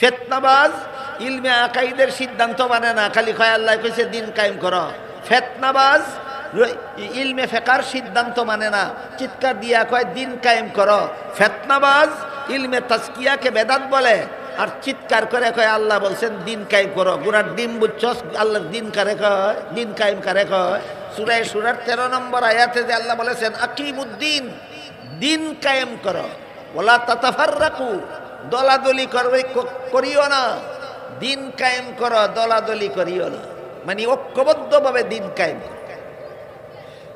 ফেতনাবাজ ইলমে আকাইদের সিদ্ধান্ত মানে না, খালি কয় আল্লাহ কইছে, দিন কায়েম কর। ফেতনাবাজ ইলমে ফেকার সিদ্ধান্ত মানে না, চিৎকার দিয়া কয়, দিন কায়েম কর। ফেতনাবাজ ইলমে তাস্কিয়াকে বেদাত বলে, আর চিৎকার করে কয়, আল্লাহ বলছেন, দিন কায়েম করো। গুড়ার ডিম বুঝছস? আল্লাহ দিন কারে কয়? দিন কায়েম কারে কয়? সুরায় সুরার তেরো নম্বর আয়াতে যে আল্লাহ বলেছেন, আকিমুদ্দিন, দিন কায়েম করো। ওলা তাতাফার রাখু দলাদলি করবে করিও না। দিন কায়েম করো, দলাদলি করিও না। মানে ঐক্যবদ্ধভাবে দিন কায়েম করো।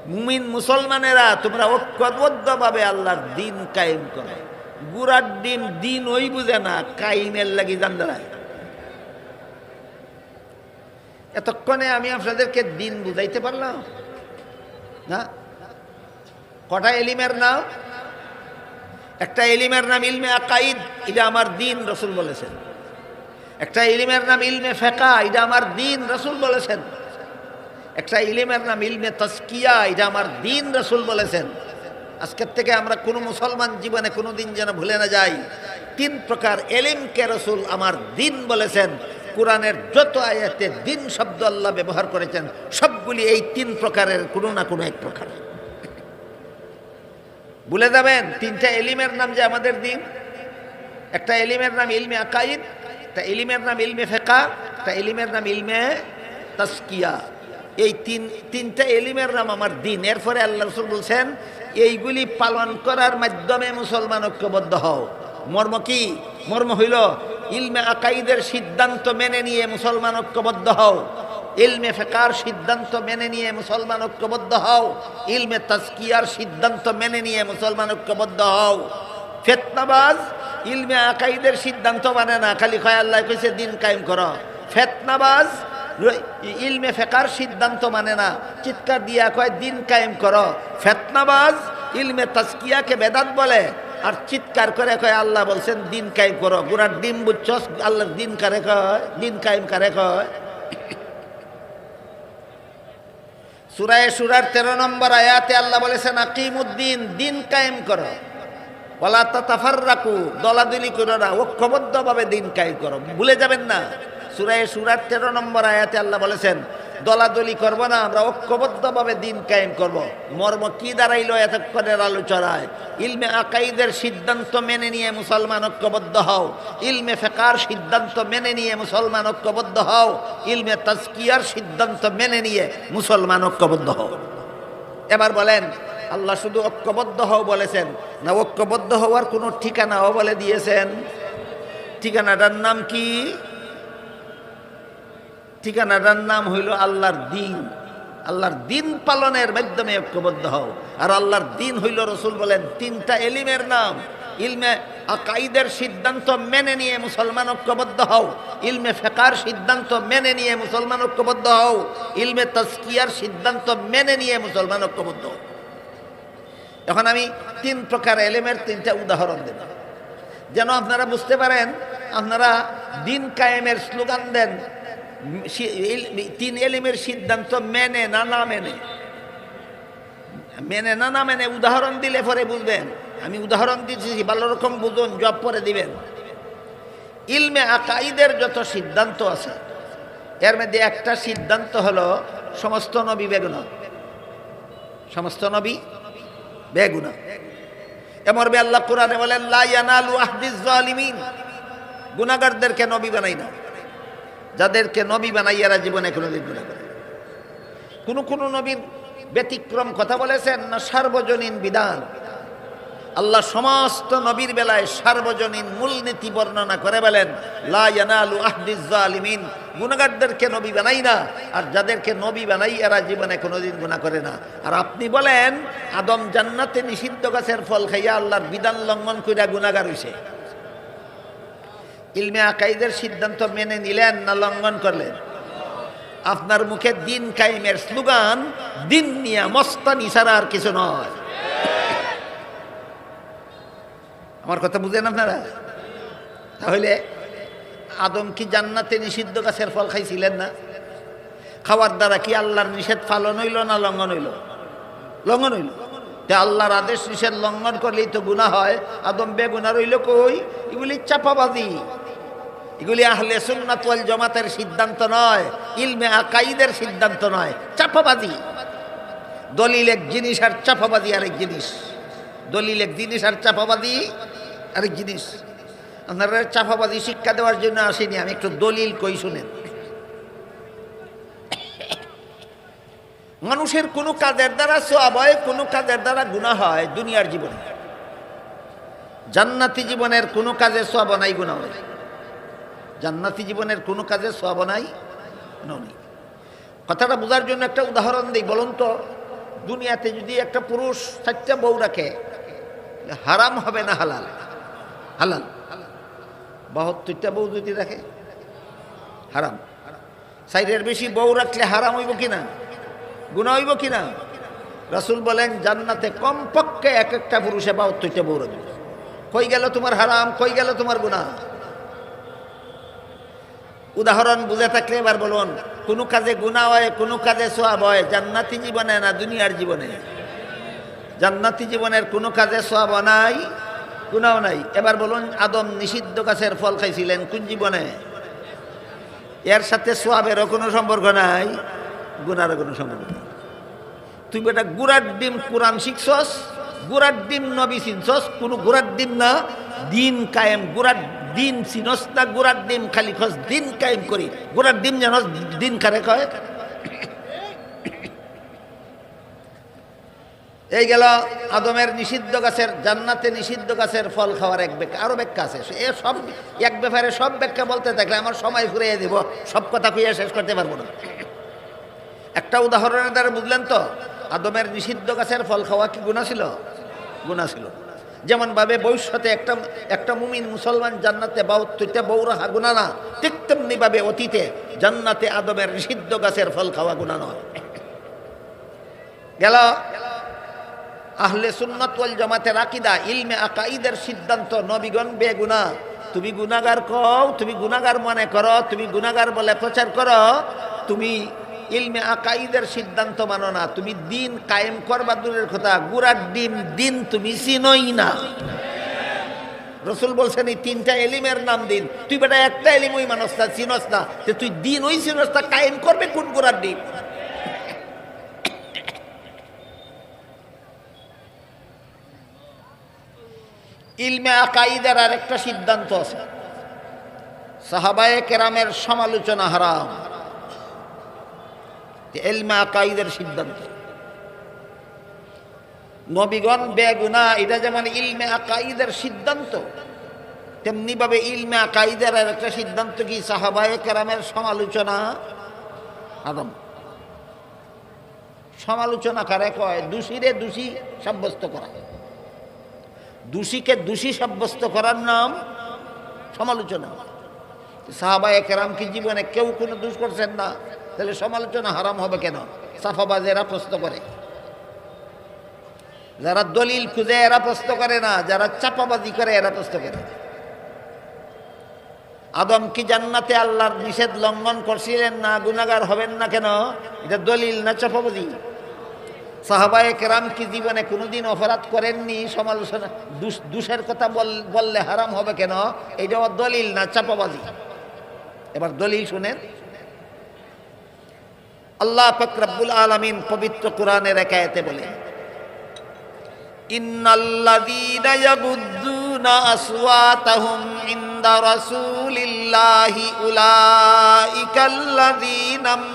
মুমিন মুসলমানেরা, তোমরা ঐক্যবদ্ধভাবে আল্লাহর দিন কায়েম করো। গুড়ার ডিম দিন ওই বুঝে না কাইমের লাগি জান এতক্ষণে আমি আপনাদেরকে দিন বুঝাইতে পারলাম? না? কটা এলিমের নাম? একটা এলিমের নাম ইলমে আকাইদ, এটা আমার দিন, রসুল বলেছেন। একটা ইলিমের নাম ইলমে ফেকা, এটা আমার দিন, রসুল বলেছেন। একটা ইলিমের নাম ইলমে তস্কিয়া এটা আমার দিন, রসুল বলেছেন। আজকের থেকে আমরা কোনো মুসলমান জীবনে কোনো দিন যেন ভুলে না যাই। তিন প্রকার এলিমকে রসুল আমার দিন বলেছেন। কোরআনের যত আয়াতে দিন শব্দ আল্লাহ ব্যবহার করেছেন, সবগুলি এই তিন প্রকারের কোনো না কোনো এক প্রকার। ভুলে যাবেন, তিনটা এলিমের নাম যে আমাদের দিন? একটা এলিমের নাম ইলমে আকাইদ, একটা এলিমের নাম ইলমে ফেকা, একটা এলিমের নাম ইলমে তাস্কিয়া। এই তিন, তিনটা এলিমের নাম আমার দিন। এরপরে আল্লাহ রসুল বলছেন, এইগুলি পালন করার মাধ্যমে মুসলমান ঐক্যবদ্ধ হও। মর্ম কি? মর্ম হইল, ইলমে আকাইদের সিদ্ধান্ত মেনে নিয়ে মুসলমান ঐক্যবদ্ধ হও। ইলমে ফেকার সিদ্ধান্ত মেনে নিয়ে মুসলমান ঐক্যবদ্ধ হও। ইলমে তাস্কিয়ার সিদ্ধান্ত মেনে নিয়ে মুসলমান ঐক্যবদ্ধ হও। ফেতনাবাজ ইলমে আকাইদের সিদ্ধান্ত মানে না, খালি কয় আল্লাহ কইছে দিন কায়েম করো। ফেতনাবাজ ইলমে ফেকার সিদ্ধান্ত মানে না, চিৎকার দিয়া কয় দিন কায়েম করো। ফেতনাবাজ ইলমে তাস্কিয়াকে বেদাত বলে আর চিৎকার করে কয় আল্লাহ বলছেন দিন কায়েম করো। গুড়ার ডিম বুঝছস? আল্লাহ দিন কারে কয়? দিন কায়েম কারে কয়? সুরায় সুরার তেরো নম্বর আয়াতে আল্লাহ বলেছেন, আকিমুদ্দিন, দিন কায়েম করো। বলা তাফার রাখু দলাদলি করো না, ঐক্যবদ্ধভাবে দিন কায়েম করো। ভুলে যাবেন না। সুরায় সুরার তেরো নম্বর আয়াতে আল্লাহ বলেছেন দলাদলি করব না, আমরা ঐক্যবদ্ধভাবে দিন কায়েম করব। মর্ম কি দাঁড়াইলো এতক্ষণের আলোচনায়? ইলমে আকাইদের সিদ্ধান্ত মেনে নিয়ে মুসলমান ঐক্যবদ্ধ হও। ইলমে ফেকার সিদ্ধান্ত মেনে নিয়ে মুসলমান ঐক্যবদ্ধ হও। ইলমে তাজকিয়ার সিদ্ধান্ত মেনে নিয়ে মুসলমান ঐক্যবদ্ধ হও। এবার বলেন, আল্লাহ শুধু ঐক্যবদ্ধ হও বলেছেন, না ঐক্যবদ্ধ হওয়ার কোনো ঠিকানাও বলে দিয়েছেন? ঠিকানাটার নাম কি? ঠিকানাটার নাম হইল আল্লাহর দিন। আল্লাহর দিন পালনের মাধ্যমে ঐক্যবদ্ধ হও। আর আল্লাহর দিন হইল রসুল বলেন তিনটা এলিমের নাম। ইলমে আকাইদের সিদ্ধান্ত মেনে নিয়ে মুসলমান ঐক্যবদ্ধ হও। ইলমে ফেকার সিদ্ধান্ত মেনে নিয়ে মুসলমান ঐক্যবদ্ধ হও। ইলমে তস্কিয়ার সিদ্ধান্ত মেনে নিয়ে মুসলমান ঐক্যবদ্ধ হও। এখন আমি তিন প্রকার এলেমের তিনটা উদাহরণ দেব। যেন আপনারা বুঝতে পারেন, আপনারা দিন কায়েমের স্লোগান দেন তিন এলিমের সিদ্ধান্ত মেনে না না মেনে। মেনে না না মেনে উদাহরণ দিলে পরে বুঝবেন। আমি উদাহরণ দিচ্ছি ভালো রকম বুঝুন, জব পরে দিবেন। ইলমে আকাইদের যত সিদ্ধান্ত আছে, এর মধ্যে একটা সিদ্ধান্ত হলো সমস্ত নবী বেগুনা। সমস্ত নবী বেগুনা। এমরবে আল্লাহ কোরআনে বলেন, লা ইয়ানালু আহদিজ জালিমিন গুনাহগারদেরকে নবী বানাই না। যাদেরকে নবী বানাই এরা জীবনে কোনোদিন গুনাহ করে। কোন কোন নবীর ব্যতিক্রম কথা বলেছেন, না সার্বজনীন বিধান। আল্লাহ সমস্ত নবীর বেলায় সার্বজনীন মূলনীতি বর্ণনা করে বলেন, লা ইয়ানালু আহদিজ জালিমিন। নবী বানাই না, আর যাদেরকে নবী বানাই এরা জীবনে কোনোদিন গুনাহ করে না। আর আপনি বলেন, আদম জান্নাতে নিষিদ্ধ গাছের ফল খাইয়া আল্লাহর বিধান লঙ্ঘন কইরা গুনাহগার হইছে। ইলমে আকাইদের সিদ্ধান্ত মেনে নিলেন না লঙ্ঘন করলেন? আপনার মুখে দিন কায়েমের স্লোগান, দিন নিয়া মস্তানি ছাড়া আর কিছু নয়। আমার কথা বুঝেন আপনারা? তাহলে আদম কি জান্নাতে নিষিদ্ধ গাছের ফল খাইছিলেন না? খাওয়ার দ্বারা কি আল্লাহর নিষেধ পালন হইল না লঙ্ঘন হইল? লঙ্ঘন হইল। তে আল্লাহর আদেশ নিষেধ লঙ্ঘন করলেই তো গুণা হয়। আদম বেগুনা রইল কই? এগুলি চাপাবাজি। এগুলি আহলে সুন্নাত ওয়াল জামাতের সিদ্ধান্ত নয়, ইলমে আকাইদের সিদ্ধান্ত নয়, চাপাবাজি। দলিল এক জিনিস আর চাপাবাজি আরেক জিনিস। দলিল এক জিনিস আর চাপাবাজি আরেক জিনিস। আপনারা চাপাবাজি শিক্ষা দেওয়ার জন্য আসিনি, আমি একটু দলিল কই শুনেন। মানুষের কোনো কাজের দ্বারা সোয়াব হয়, কোনো কাজের দ্বারা গুণা হয় দুনিয়ার জীবনে। জান্নাতি জীবনের কোনো কাজে সোয়াব নাই গুণা হয় জান্নাতি জীবনের কোনো কাজে সোয়াব নাই গুণাও কথাটা বোঝার জন্য একটা উদাহরণ দিই, বলুন তো, দুনিয়াতে যদি একটা পুরুষ চারটা বউ রাখে, হারাম হবে না হালাল? হালাল। বাহাত্তরটা বউ যদি রাখে, হারাম। সাইডের বেশি বউ রাখলে হারাম হইব কিনা গুণা হইব কিনা রাসুল বলেন, জান্নাতে কমপক্ষে এক একটা পুরুষে বাহাত্তরটা বউ রাখবে। কই গেল তোমার হারাম, কই গেল তোমার গুণা উদাহরণ বুঝে থাকলে এবার বলুন, কোনো কাজে গুণা হয়, কোনো কাজে সোয়াব হয়, জান্নাতি জীবনে না দুনিয়ার জীবনে? জান্নাতি জীবনের কোনো কাজে সোয়াব নাই, গুণাও নাই। এবার বলুন, আদম নিষিদ্ধ গাছের ফল খাইছিলেন কোন জীবনে? এর সাথে সোয়াবেরও কোনো সম্পর্ক নাই, গুণারও কোনো সম্পর্ক নেই। তুই বেটা গুড়ার ডিম কোরআন শিখছস? গুড়ার ডিম নবী চিনছস? কোনো গুড়ার ডিম না, দিন কায়েম গুড়ার দিন চিনস না গুড়ার ডিম খালি খস দিন কায়েম করি। গুড়ার ডিম যেন দিন কারে কয়? এই গেল আদমের নিষিদ্ধ গাছের, জান্নাতে নিষিদ্ধ গাছের ফল খাওয়ার এক ব্যাখ্যা, আরও ব্যাখ্যা আছে। এ সব, এক ব্যাপারে সব ব্যাখ্যা বলতে থাকলে আমার সময় ঘুরিয়ে দিব, সব কথা কুইয়া শেষ করতে পারব না। একটা উদাহরণের দ্বারা বুঝলেন তো, আদমের নিষিদ্ধ গাছের ফল খাওয়া কি গুণা ছিল? গুণা ছিল। যেমন ভাবে ভবিষ্যতে একটা একটা মুমিন মুসলমান জান্নাতে বাউত্তরটা বৌরা গুণা না, ঠিক তেমনি ভাবে অতীতে জান্নাতে আদমের নিষিদ্ধ গাছের ফল খাওয়া গুণা নয়। গেল? আহলে সুন্নত ওয়াল জামাতের আকিদা, ইলমে আকাইদের সিদ্ধান্ত, নবীগণ বেগুনা। তুমি গুনাগার কও, তুমি গুনাগার মনে করো, তুমি গুনাগার বলে প্রচার করো, তুমি ইলমে আকাইদের সিদ্ধান্ত মানো না। তুমি দিন কায়েম করবা দূরের কথা, গুড়ার ডিম দিন তুমি চিনই না। রসুল বলছেন, এই তিনটা এলিমের নাম দিন। তুই বেটা একটা এলিম ওই মানুষ না, চিনস না। যে তুই দিন ওই চিনস না, কায়েম করবে কোন গুড়ার ডিম? ইলমে আকাইদের আর একটা সিদ্ধান্ত আছে। সাহাবায়ে কেরামের সমালোচনা হারাম। এলমে আকাইদের সিদ্ধান্ত। নবীগণ বেগুনা, এটা যেমন ইলমে আকাইদের সিদ্ধান্ত তেমনি ভাবে ইলমে আকাইদের আর একটা সিদ্ধান্ত কি? সাহাবায়ে কেরামের সমালোচনা আদম। সমালোচনা কারে কয়? দোষীরে দোষী সাব্যস্ত করা। দোষীকে দোষী সাব্যস্ত করার নাম সমালোচনা। সাহাবায়ে কেরাম কি জীবনে কেউ কোনো দোষ করছেন না? তাহলে সমালোচনা হারাম হবে কেন? সাফাবাজেরা প্রশ্ন করে। যারা দলিল খুঁজে এরা প্রশ্ন করে না, যারা চাপাবাজি করে এরা প্রশ্ন করে। আদম কি জান্নাতে আল্লাহর নিষেধ লঙ্ঘন করছিলেন না গুনাগার হবেন না কেন? এটা দলিল না চাপাবাজি? সাহাবায়ে কেরাম কি জীবনে কোনোদিন অপরাধ করেননি? সমালোচনা দুষের কথা বললে হারাম হবে কেন? এটাও দলিল না চাপাবাজি। এবার দলিল শুনেন। আল্লাহ ফকরাবুল আলমিন পবিত্র কোরআনের একায়তে বলে ইন্নাল্লাযীনা ইয়াগুদ্দুনা আসওয়াতাহুম ইনদা রাসূলিল্লাহি উলাইকাল্লাযীনা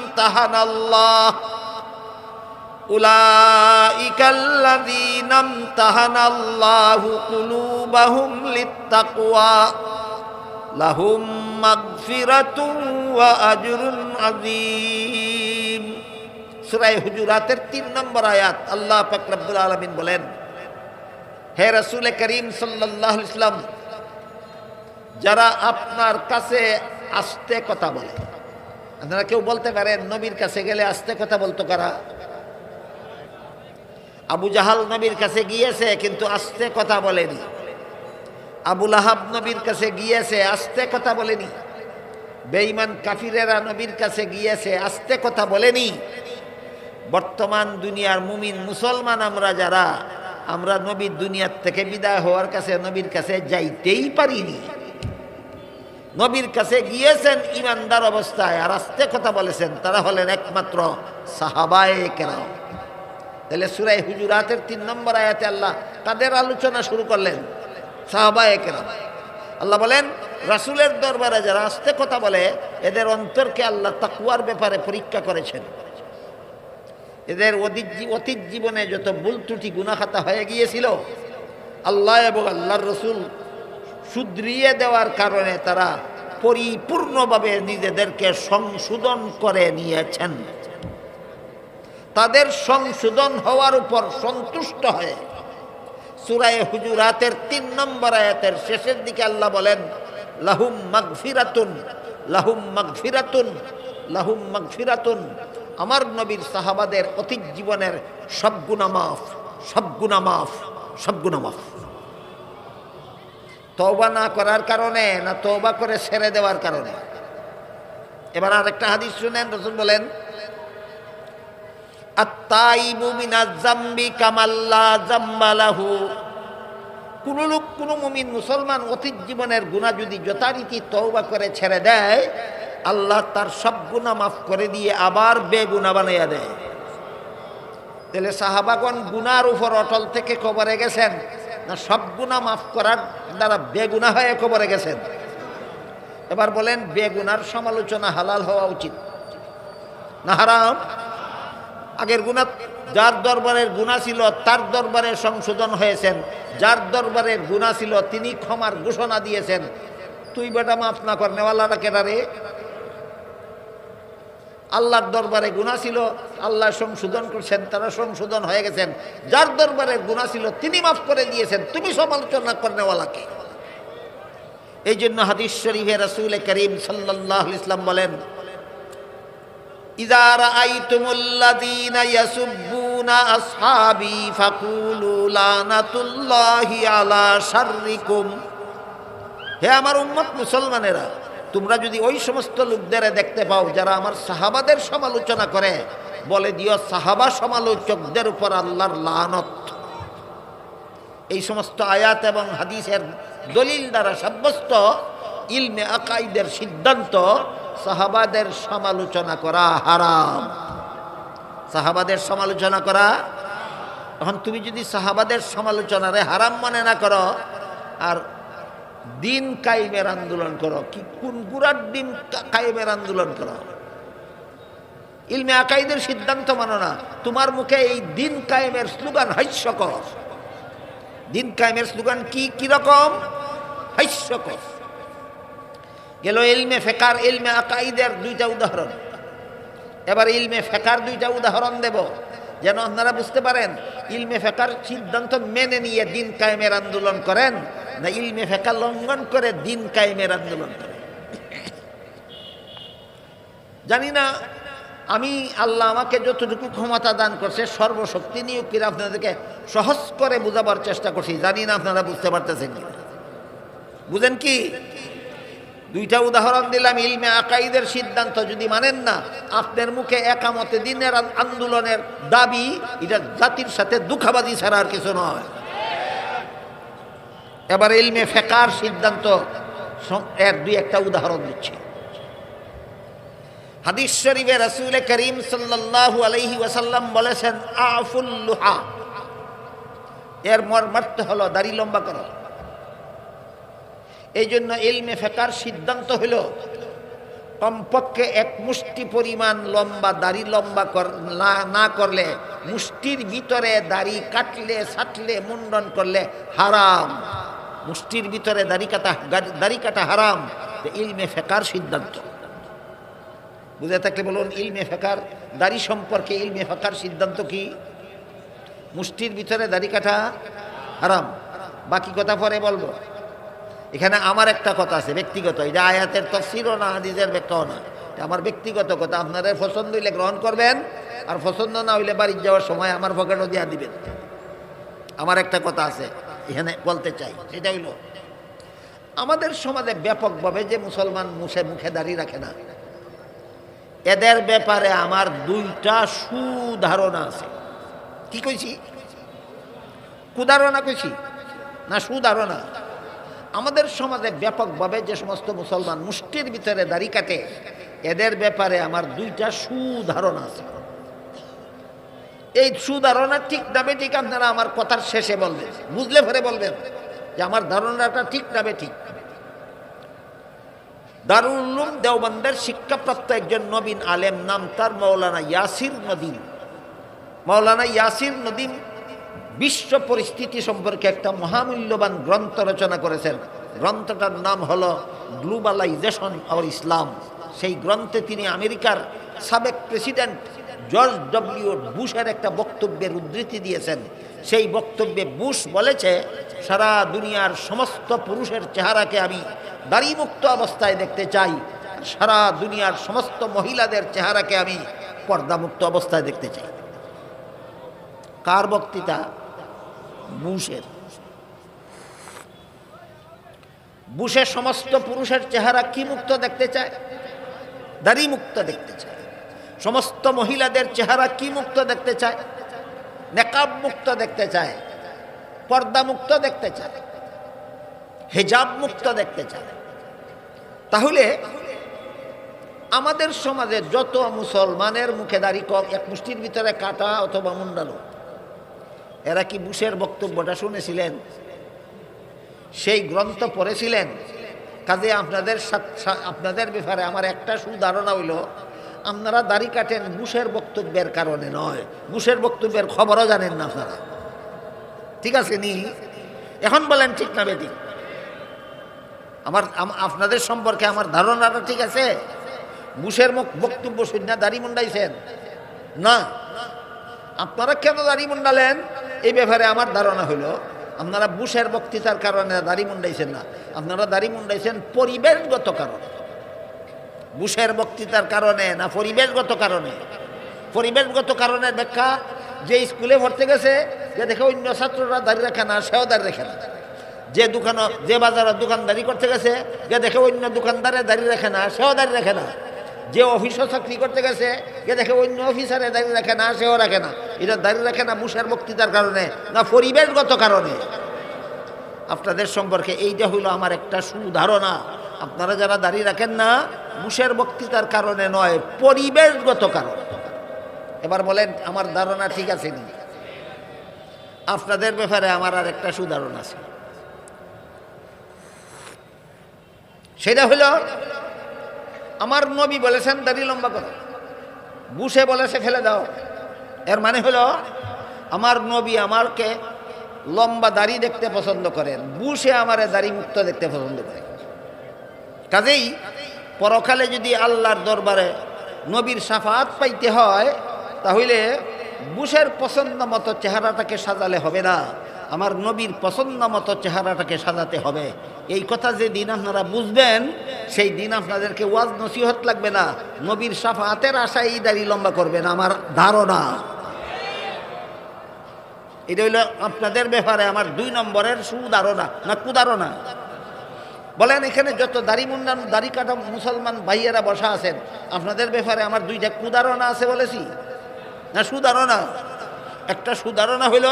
ইমতাহানাল্লাহ সূরা হুজুরাতের 3 নম্বর আয়াত আল্লাহ পাক রব্বুল আলামিন বলেন, হে রাসূল করিম সাল্লাল্লাহু আলাইহি সাল্লাম যারা আপনার কাছে আস্তে কথা বলে, আপনারা কেউ বলতে পারেন নবীর কাছে গেলে আস্তে কথা বলতো কারা? আবু জাহাল নবীর কাছে গিয়েছে কিন্তু আস্তে কথা বলেনি। আবুল আহাব নবীর কাছে গিয়েছে, আস্তে কথা বলেনি। বেঈমান কাফিরেরা নবীর কাছে গিয়েছে, আস্তে কথা বলেনি। বর্তমান দুনিয়ার মুমিন মুসলমান আমরা যারা, আমরা নবীর দুনিয়ার থেকে বিদায় হওয়ার কাছে, নবীর কাছে যাইতেই পারিনি। নবীর কাছে গিয়েছেন, ইমানদার অবস্থায়, আর আস্তে কথা বলেছেন, তারা হলেন একমাত্র সাহাবায়ে কেরাম। তাহলে সুরাই হুজুরাতের তিন নম্বর আয়াতে আল্লাহ তাদের আলোচনা শুরু করলেন, সাহাবায়ে কেরাম। আল্লাহ বলেন, রাসুলের দরবারে যারা আস্তে কথা বলে, এদের অন্তরকে আল্লাহ তাকুয়ার ব্যাপারে পরীক্ষা করেছেন। এদের অতীত জীবনে যত ভুল ত্রুটি গুনাখাতা হয়ে গিয়েছিল, আল্লাহ এবং আল্লাহর রসুল শুধরিয়ে দেওয়ার কারণে তারা পরিপূর্ণভাবে নিজেদেরকে সংশোধন করে নিয়েছেন। তাদের সংশোধন হওয়ার উপর সন্তুষ্ট হয়ে সুরায় হুজুরাতের তিন নম্বর আয়াতের শেষের দিকে আল্লাহ বলেন, লাহুম মাগফিরাতুন লাহুম মাগফিরাতুন লাহুম মাগফিরাতুন আমার নবীর সাহাবাদের অতীত জীবনের সব গুণা মাফ, সব গুণা মাফ, সব গুণা মাফ। না করার কারণে না তওবা করে ছেড়ে দেওয়ার কারণে। এবার আরেকটা হাদিস শুনেন, রসুল বলেন কোন লোক, কোন মুমিন মুসলমান অতীত জীবনের গুণা যদি যথারীতি তওবা করে ছেড়ে দেয় আল্লাহ তার সব গুণা মাফ করে দিয়ে আবার বেগুনা বানাইয়া দেয়। তাহলে সাহাবাগন গুনার উপর অটল থেকে কবরে গেছেন? না সব গুণা মাফ করার দ্বারা বেগুনা হয়ে কবরে গেছেন? এবার বলেন, বেগুনার সমালোচনা হালাল হওয়া উচিত। না হারাম? আগের গুণা যার দরবারের গুণা ছিল, তার দরবারে সংশোধন হয়েছেন। যার দরবারের গুণা ছিল, তিনি ক্ষমার ঘোষণা দিয়েছেন। তুই বেটা মাফ না কর নেওয়ালাটা কেটা রে? আল্লাহর দরবারে গুণা ছিল আল্লাহ সংশোধন করছেন তারা সংশোধন হয়ে গেছেন যার দরবারে গুণা ছিল তিনি মাফ করে দিয়েছেন তুমি সমালোচনা করেনেওয়ালাকে এই জন্য হাদিস শরীফে রসুল করিম সাল্লাহ ইসলাম বলেন إذا رأيتم الذين يسبون أصحابي فقولوا لعنة الله على شركم হে আমার উম্মত মুসলমানেরা তোমরা যদি ওই সমস্ত লোকদের দেখতে পাও যারা আমার সাহাবাদের সমালোচনা করে, বলে দিও সাহাবা সমালোচকদের উপর আল্লাহর লানত। এই সমস্ত আয়াত এবং হাদিসের দলিল দ্বারা সাব্যস্ত ইলমে আকাইদের সিদ্ধান্ত, সাহাবাদের সমালোচনা করা হারাম। সাহাবাদের সমালোচনা করা, এখন তুমি যদি সাহাবাদের সমালোচনারে হারাম মনে না করো দিন কায়েমের আন্দোলন করো। কি কোন গুড়ার দিন কায়েমের আন্দোলন করো? ইলমে আকাইদের সিদ্ধান্ত মানো না। তোমার মুখে এই দিন কায়েমের স্লোগান, হাস্যকর। দিন কায়েমের স্লোগান কি কীরকম হাস্যকর। গেল ইলমে ফেকার, ইলমে আকাইদের দুইটা উদাহরণ। এবার ইলমে ফেকার দুইটা উদাহরণ দেব। যেন আপনারা বুঝতে পারেন, ইলমে ফেকার সিদ্ধান্ত মেনে নিয়ে দিন কায়েমের আন্দোলন করেন, না ইলমে ফেকা লঙ্ঘন করে দিন কায়েমের আন্দোলন করেন? জানি না, আমি আল্লাহ আমাকে যতটুকু ক্ষমতা দান করছে, সর্বশক্তি নিয়ে কিনা আপনাদেরকে সহজ করে বোঝাবার চেষ্টা করছি, জানি না আপনারা বুঝতে পারতেছেন কি বুঝেন কি? দুইটা উদাহরণ দিলাম, ইলমে আকাইদের সিদ্ধান্ত যদি মানেন না, আপনার মুখে একামতে দিনের আন্দোলনের দাবি, এটা জাতির সাথে দুঃখাবাদী ছাড়া আর কিছু নয়। এবার ইলমে ফেকার সিদ্ধান্ত এর দুই, একটা উদাহরণ দিচ্ছে। হাদিস শরীফে রাসূল করিম সাল্লাল্লাহু আলাইহি ওয়াসাল্লাম বলেছেন আফুল লুহা এর মর্মার্থ হলো দাড়ি লম্বা করো। এই জন্য ইলমে ফেকার সিদ্ধান্ত হল কমপক্ষে এক মুষ্টি পরিমাণ লম্বা দাড়ি লম্বা না- করলে, মুষ্টির ভিতরে দাড়ি কাটলে, ছাটলে, মুন্ডন করলে হারাম। মুষ্টির ভিতরে দাড়ি কাটা দাড়ি কাটা হারাম। ইলমে ফেকার সিদ্ধান্ত। বুঝে থাকলে বলুন, ইলমে ফেকার, দাড়ি সম্পর্কে ইলমে ফেকার সিদ্ধান্ত কি? মুষ্টির ভিতরে দাড়ি কাটা হারাম। বাকি কথা পরে বলব। এখানে আমার একটা কথা আছে, ব্যক্তিগত। এটা আয়াতের তফসিরও না, হাদিসের ব্যাখ্যাও না। আমার ব্যক্তিগত কথা আপনাদের পছন্দ হইলে গ্রহণ করবেন, আর পছন্দ না হইলে বাড়ির যাওয়ার সময় আমার পকেটও দিয়া দিবেন। আমার একটা কথা আছে, এখানে বলতে চাই সেটা হইল আমাদের সমাজে ব্যাপকভাবে যে মুসলমান মুখে মুখে দাঁড়িয়ে রাখে না, এদের ব্যাপারে আমার দুইটা সুধারণা আছে। কি কইছি? কুধারণা কইছি? না সুধারণা? আমাদের সমাজে ব্যাপকভাবে যে সমস্ত মুসলমান মুষ্টির ভিতরে দাড়ি কাটে, এদের ব্যাপারে আমার দুইটা সুধারণা আছে। এই সুধারণা ঠিক না ঠিক আপনারা আমার কথার শেষে বলবেন, বুঝলে ফেরে বলবেন যে আমার ধারণাটা ঠিক না ঠিক। দারুল্লুম দেওবন্দের শিক্ষাপ্রাপ্ত একজন নবীন আলেম, নাম তার মৌলানা ইয়াসির নদীম। মৌলানা ইয়াসির নদীম বিশ্ব পরিস্থিতি সম্পর্কে একটা মহামূল্যবান গ্রন্থ রচনা করেছেন। গ্রন্থটার নাম হলো গ্লোবালাইজেশন অর ইসলাম সেই গ্রন্থে তিনি আমেরিকার সাবেক প্রেসিডেন্ট জর্জ ডব্লিউ বুশের একটা বক্তব্যের উদ্ধৃতি দিয়েছেন। সেই বক্তব্যে বুশ বলেছে, সারা দুনিয়ার সমস্ত পুরুষের চেহারাকে আমি দাড়িমুক্ত অবস্থায় দেখতে চাই। সারা দুনিয়ার সমস্ত মহিলাদের চেহারাকে আমি পর্দামুক্ত অবস্থায় দেখতে চাই। কার বক্তৃতা? বুশের। বুশের সমস্ত পুরুষের চেহারা কি মুক্ত দেখতে চায়? দাড়ি মুক্ত দেখতে চায়। সমস্ত মহিলাদের চেহারা কি মুক্ত দেখতে চায়? নেকাব মুক্ত দেখতে চায়। পর্দা মুক্ত দেখতে চায়। হেজাব মুক্ত দেখতে চায়। তাহলে আমাদের সমাজে যত মুসলমানের মুখে দাড়ি কম, এক মুষ্টির ভিতরে কাটা অথবা মুন্ডালো এরা কি বুশের বক্তব্যটা শুনেছিলেন? সেই গ্রন্থ পড়েছিলেন? কাজে আপনাদের আপনাদের ব্যাপারে আমার একটা সুধারণা হইল, আপনারা দাড়ি কাটেন বুশের বক্তব্যের কারণে নয়। বুশের বক্তব্যের খবরও জানেন না আপনারা। ঠিক আছে নি? এখন বলেন ঠিক না বেটি আমার আপনাদের সম্পর্কে আমার ধারণাটা ঠিক আছে? বুশের মুখ বক্তব্য শুনে দাড়ি মুন্ডাইছেন? না? আপনারা কেন দাড়ি মুন্ডালেন? এই ব্যাপারে আমার ধারণা হলো, আপনারা বুশের বক্তৃতার কারণে দাড়ি মুন্ডাইছেন না। আপনারা দাড়ি মুন্ডাইছেন পরিবেশগত কারণে। বুশের বক্তৃতার কারণে না পরিবেশগত কারণে? পরিবেশগত কারণের ব্যাখ্যা যে স্কুলে ভরতে গেছে, যে দেখে অন্য ছাত্ররা দাঁড়িয়ে রাখে না, সেও দাঁড়িয়ে রাখে না। যে দোকান, যে বাজারের দোকানদারি করতে গেছে, যে দেখে অন্য দোকানদারে দাঁড়িয়ে রাখে না, সেও দাঁড়িয়ে রাখে না। যে অফিসও চাকরি করতে গেছে যে দেখে অন্য অফিসারে দাঁড়িয়ে রাখে না, সেও রাখে না। এটা দাঁড়িয়ে রাখে না মুসের বক্তৃতার কারণে, না পরিবেশগত কারণে। আপনাদের সম্পর্কে এইটা হইল আমার একটা সুধারণা। আপনারা যারা দাঁড়িয়ে রাখেন না, মুসের বক্তৃতার কারণে নয়, পরিবেশগত কারণ। এবার বলেন, আমার ধারণা ঠিক আছে নি? আপনাদের ব্যাপারে আমার আর একটা সুধারণা আছে। সেটা হলো আমার নবী বলেছেন দাড়ি লম্বা করো। বুসে বলেছে ফেলে দাও। এর মানে হলো, আমার নবী আমারকে লম্বা দাড়ি দেখতে পছন্দ করেন বুসে আমারে দাড়ি মুক্ত দেখতে পছন্দ করে কাজেই পরকালে যদি আল্লাহর দরবারে নবীর সাফাত পাইতে হয়, তাহলে বুশের পছন্দ মতো চেহারাটাকে সাজালে হবে না। আমার নবীর পছন্দ মতো চেহারাটাকে সাজাতে হবে। এই কথা যে দিন আপনারা বুঝবেন, সেই দিন আপনাদেরকে ওয়াজ নসিহত লাগবে না। নবীর সাফাতের আশায় এই দাড়ি লম্বা করবেন, আমার ধারণা। এটা হইল আপনাদের ব্যাপারে আমার দুই নম্বরের সুধারণা, না কুধারণা? বলেন, এখানে যত দাড়ি মুন্ডান দাড়ি কাটা মুসলমান ভাইয়েরা বসা আছেন, আপনাদের ব্যাপারে আমার দুইটা কুধারণা আছে বলেছি? না সুধারণা? একটা সুধারণা হইল,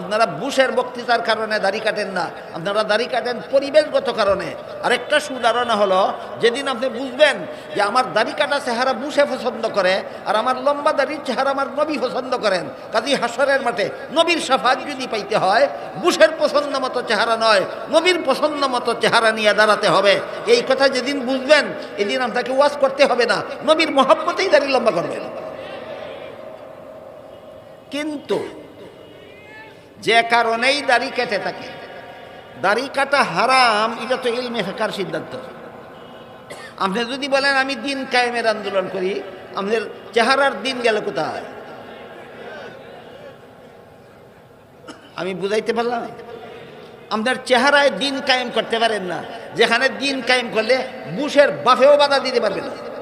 আপনারা বুশের বক্তৃতার কারণে দাড়ি কাটেন না, আপনারা দাড়ি কাটেন পরিবেশগত কারণে। আরেকটা সুধারণা হলো, যেদিন আপনি বুঝবেন যে আমার দাড়ি কাটা চেহারা বুশে পছন্দ করে, আর আমার লম্বা দাড়ির চেহারা আমার নবী পছন্দ করেন, কাজী হাসরের মাঠে নবীর সাফাত যদি পাইতে হয়, বুশের পছন্দ মতো চেহারা নয়, নবীর পছন্দ মতো চেহারা নিয়ে দাঁড়াতে হবে। এই কথা যেদিন বুঝবেন, এদিন আপনাকে ওয়াজ করতে হবে না, নবীর মহব্বতেই দাড়ি লম্বা করবেন। কিন্তু যে কারণেই দাড়ি কেটে থাকে। দাড়ি কাটা হারাম, এটা তো ইলমে ফেকার সিদ্ধান্ত। আপনি যদি বলেন, আমি দিন কায়েমের আন্দোলন করি, আমাদের চেহারার দিন গেল কোথায়? আমি বুঝাইতে পারলাম? আপনার চেহারায় দিন কায়েম করতে পারেন না। যেখানে দিন কায়েম করলে, বুশের বাফেও বাধা দিতে পারবে না।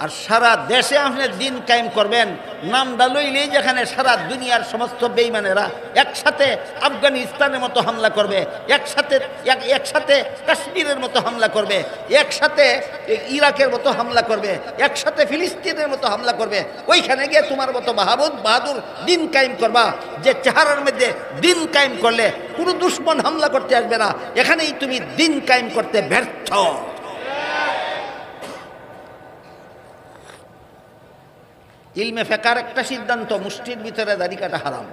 আর সারা দেশে আপনি দিন কায়েম করবেন। নামটা লইলেই যেখানে সারা দুনিয়ার সমস্ত বেইমানেরা একসাথে আফগানিস্তানের মতো হামলা করবে, একসাথে এক- একসাথে কাশ্মীরের মতো হামলা করবে, একসাথে ইরাকের মতো হামলা করবে, একসাথে ফিলিস্তিনের মতো হামলা করবে। ওইখানে গিয়ে তোমার মতো বাহাবুদ বাহাদুর দিন কায়েম করবা। যে চেহারার মধ্যে দিন কায়েম করলে কোনো দুশ্মন হামলা করতে আসবে না। এখানেই তুমি দিন কায়েম করতে ব্যর্থ। ইলমে ফেকার একটা সিদ্ধান্ত মুষ্টির ভিতরে দাড়ি কাটা হারাম।